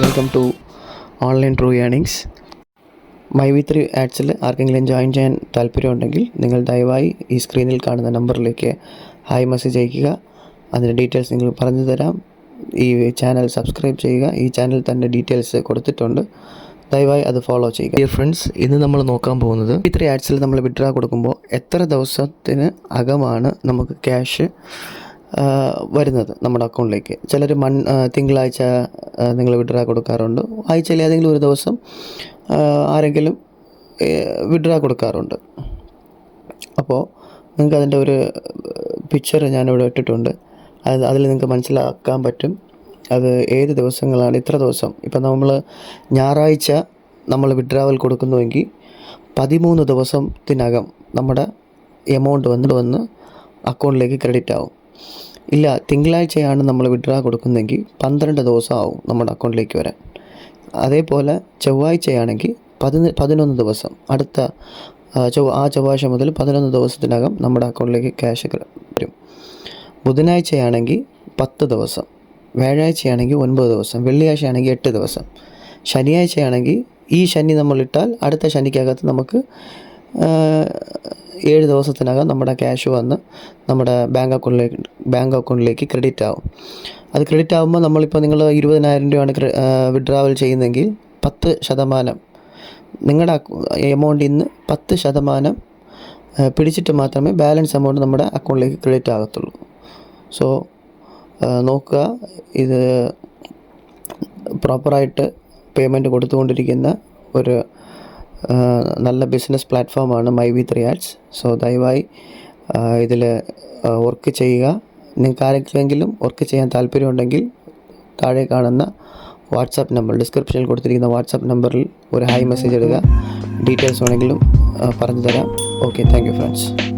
Welcome to online true earnings my V three ആഡ്സിൽ ആർക്കെങ്കിലും join ചെയ്യാൻ താല്പര്യമുണ്ടെങ്കിൽ നിങ്ങൾ ദയവായി ഈ സ്ക്രീനിൽ കാണുന്ന നമ്പറിലേക്ക് ഹായ് മെസ്സേജ് അയയ്ക്കുക. അതിന്റെ ഡീറ്റെയിൽസ് നിങ്ങൾ പറഞ്ഞു തരാം. ഈ ചാനൽ സബ്സ്ക്രൈബ് ചെയ്യുക. ഈ ചാനൽ തന്നെ ഡീറ്റെയിൽസ് കൊടുത്തിട്ടുണ്ട്. ദയവായി അത് ഫോളോ ചെയ്യുക. ഡിയർ ഫ്രണ്ട്സ് ഇന്ന് നമ്മൾ നോക്കാൻ പോകുന്നത് ഈ ത്രീ ആഡ്സിൽ നമ്മൾ വിഡ്രാ കൊടുക്കുമ്പോൾ എത്ര ദിവസത്തിന് അകമാണ് നമുക്ക് ക്യാഷ് വരുന്നത് നമ്മുടെ അക്കൗണ്ടിലേക്ക്. ചിലർ മൺ തിങ്കളാഴ്ച നിങ്ങൾ വിഡ്രാ കൊടുക്കാറുണ്ട്. ആഴ്ചയിൽ ഏതെങ്കിലും ഒരു ദിവസം ആരെങ്കിലും വിഡ്രാ കൊടുക്കാറുണ്ട്. അപ്പോൾ നിങ്ങൾക്ക് അതിന്റെ ഒരു പിക്ചർ ഞാനിവിടെ ഇട്ടിട്ടുണ്ട്. അത് അതിൽ നിങ്ങൾക്ക് മനസ്സിലാക്കാൻ പറ്റും. അത് ഏത് ദിവസങ്ങളാണ് ഇത്ര ദിവസം. ഇപ്പം നമ്മൾ ഞായറാഴ്ച നമ്മൾ വിഡ്രാവൽ കൊടുക്കുന്നുവെങ്കിൽ പതിമൂന്ന് ദിവസത്തിനകം നമ്മുടെ എമൗണ്ട് വന്നിട്ട് വന്ന് അക്കൗണ്ടിലേക്ക് ക്രെഡിറ്റ് ആവും ഇല്ല തിങ്കളാഴ്ചയാണ് നമ്മൾ വിഡ്രാ കൊടുക്കുന്നതെങ്കിൽ പന്ത്രണ്ട് ദിവസം ആവും നമ്മുടെ അക്കൗണ്ടിലേക്ക് വരാൻ. അതേപോലെ ചൊവ്വാഴ്ചയാണെങ്കിൽ പതിന പതിനൊന്ന് ദിവസം. അടുത്ത ചൊവ്വ ആ ചൊവ്വാഴ്ച മുതൽ പതിനൊന്ന് ദിവസത്തിനകം നമ്മുടെ അക്കൗണ്ടിലേക്ക് ക്യാഷ് വരും. ബുധനാഴ്ചയാണെങ്കിൽ പത്ത് ദിവസം. വ്യാഴാഴ്ചയാണെങ്കിൽ ഒൻപത് ദിവസം. വെള്ളിയാഴ്ചയാണെങ്കിൽ എട്ട് ദിവസം. ശനിയാഴ്ചയാണെങ്കിൽ ഈ ശനി നമ്മളിട്ടാൽ അടുത്ത ശനിക്കകത്ത് നമുക്ക് ഏഴ് ദിവസത്തിനകം നമ്മുടെ ക്യാഷ് വന്ന് നമ്മുടെ ബാങ്ക് അക്കൗണ്ടിലേക്ക് ബാങ്ക് അക്കൗണ്ടിലേക്ക് ക്രെഡിറ്റ് ആവും. അത് ക്രെഡിറ്റ് ആകുമ്പോൾ നമ്മളിപ്പോൾ നിങ്ങൾ ഇരുപതിനായിരം രൂപയാണ് വിഡ്രാവൽ ചെയ്യുന്നതെങ്കിൽ പത്ത് ശതമാനം നിങ്ങളുടെ എമൗണ്ടിൽ നിന്ന് പത്ത് ശതമാനം പിടിച്ചിട്ട് മാത്രമേ ബാലൻസ് എമൗണ്ട് നമ്മുടെ അക്കൗണ്ടിലേക്ക് ക്രെഡിറ്റ് ആകത്തുള്ളൂ. സോ നോക്കുക ഇത് പ്രോപ്പറായിട്ട് പേയ്മെന്റ് കൊടുത്തുകൊണ്ടിരിക്കുന്ന ഒരു നല്ല ബിസിനസ് പ്ലാറ്റ്ഫോമാണ് my V three ads so ദയവായി ഇതിൽ വർക്ക് ചെയ്യുക. നിങ്ങൾക്ക് ആരെങ്കിലും വർക്ക് ചെയ്യാൻ താല്പര്യമുണ്ടെങ്കിൽ താഴെ കാണുന്ന വാട്സാപ്പ് നമ്പർ ഡിസ്ക്രിപ്ഷനിൽ കൊടുത്തിരിക്കുന്ന വാട്സാപ്പ് നമ്പറിൽ ഒരു ഹായ് മെസ്സേജ് ഇടുക. ഡീറ്റെയിൽസ് വേണമെങ്കിലും പറഞ്ഞു തരാം ഓക്കെ താങ്ക് യു ഫ്രണ്ട്സ്